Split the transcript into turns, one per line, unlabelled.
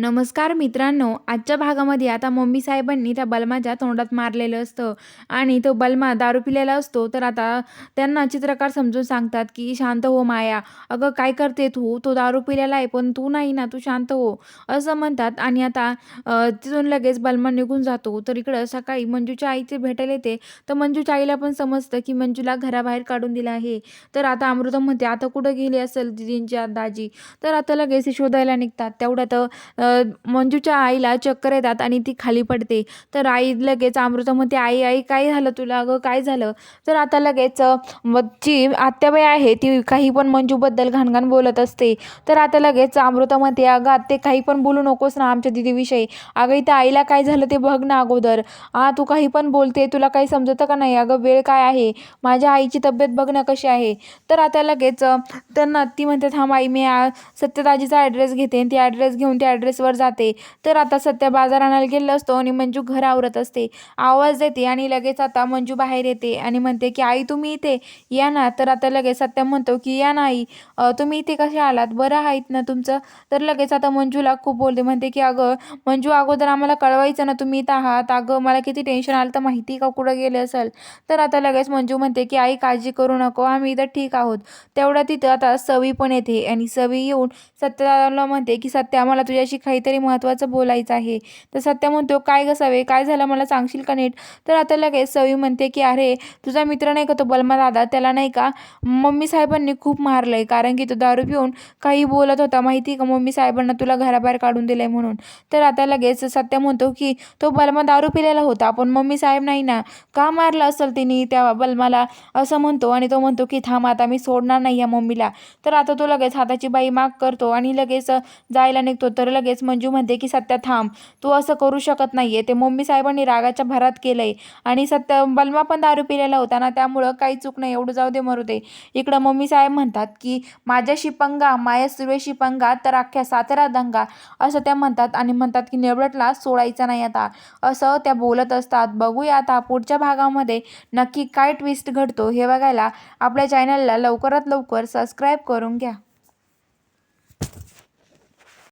नमस्कार मित्रांनो आजच्या भागामध्ये आता मम्मी साहेबांनी त्या बलमाच्या तोंडात मारलेलं असतं आणि तो बलमा दारू पिलेला असतो. तर आता त्यांना चित्रकार समजून सांगतात की शांत हो माया. अगं काय करते तू? तो दारू पिलेला आहे पण तू नाही ना तू शांत हो. असं म्हणतात आणि आता तिथून लगेच बलमा निघून जातो. तर इकडं सकाळी मंजूच्या आईचे भेटायला येते. तर मंजूच्या आईला पण समजतं की मंजूला घराबाहेर काढून दिलं आहे. तर आता अमृता म्हणते आता कुठं गेली असेल दिदींची दाजी? तर आता लगेच शोधायला निघतात. तेवढ्यात मंजूच्या आईला चक्कर येतात आणि ती खाली पडते. तर आई लगेच अमृता म्हणते आई आई काय झालं तुला अगं काय झालं? तर आता लगेच मग जी आत्याबाई आहे ती काही पण मंजूबद्दल घाणघाण बोलत असते. तर आता लगेच अमृता म्हणते अगं आत्ते काही पण बोलू नकोस ना आमच्या दिदीविषयी. अगं इथं आईला काय झालं ते बघ ना अगोदर. आ तू काही पण बोलते तुला काही समजतं का नाही? अगं वेळ काय आहे? माझ्या आईची तब्येत बघ ना कशी आहे. तर आता लगेच त्यांना ती म्हणते थांब आई मी सत्यताजीचा सत्यदाजीचा ॲड्रेस घेते आणि ती ॲड्रेस घेऊन ती ॲड्रेस एक्सप्रेसवर जाते. तर आता सध्या बाजार आणायला गेलं असतो आणि मंजू घर आवरत असते. आवाज देते आणि लगेच आता मंजू बाहेर येते आणि म्हणते की आई तुम्ही इथे या ना. तर आता लगेच सत्य म्हणतो की या ना आई. तुम्ही इथे कसे आलात? बरं आहेत ना तुमचं? तर लगेच आता मंजूला खूप बोलते. म्हणते की अगं मंजू अगोदर आम्हाला कळवायचं ना तुम्ही इथं आहात. अगं मला किती टेन्शन आलं तर माहिती का कुठं गेले असेल? तर आता लगेच मंजू म्हणते की आई काळजी करू नको. आम्ही इथं ठीक आहोत. तेवढ्या तिथं आता सवी पण येते आणि सवी येऊन सत्याला म्हणते की सत्य आम्हाला तुझ्याशी काहीतरी महत्त्वाचं बोलायचं आहे. तर सत्य म्हणतो काय गसावे काय झालं? मला सांगशील का नीट? तर आता लगेच सवी म्हणते की अरे तुझा मित्र नाही का तो बलमा दादा त्याला नाही का मम्मी साहेबांनी खूप मारलंय कारण की तो दारू पिऊन काही बोलत होता. माहिती का मम्मी साहेबांना तुला घराबाहेर काढून दिलंय म्हणून? तर आता लगेच सत्य म्हणतो की तो बलमा दारू पिलेला होता पण मम्मी साहेब नाही ना? का मारलं असेल तिने त्या बलमाला? असं म्हणतो आणि तो म्हणतो की थांब आता मी सोडणार नाही या मम्मीला. तर आता तो लगेच हाताची बाई माग करतो आणि लगेच जायला निघतो. तर लगेच मंजू म्हणते की सत्या थांब. तू असं करू शकत नाहीये. ते मम्मी साहेबांनी रागाच्या भरात केलंय. आणि सत्य बलमा पण दारू पिलेला होता ना त्यामुळं काही चूक नाही. एवढं जाऊ दे मरू दे. इकडं मम्मी साहेब म्हणतात की माझ्याशी पंगा माया सुरेशी पंगा तर अख्ख्या सातारा दंगा. असं त्या म्हणतात आणि म्हणतात की निवडटला सोडायचा नाही आता. असं त्या बोलत असतात. बघूया आता पुढच्या भागामध्ये नक्की काय ट्विस्ट घडतो हे बघायला आपल्या चॅनलला लवकरात लवकर सबस्क्राईब करून घ्या.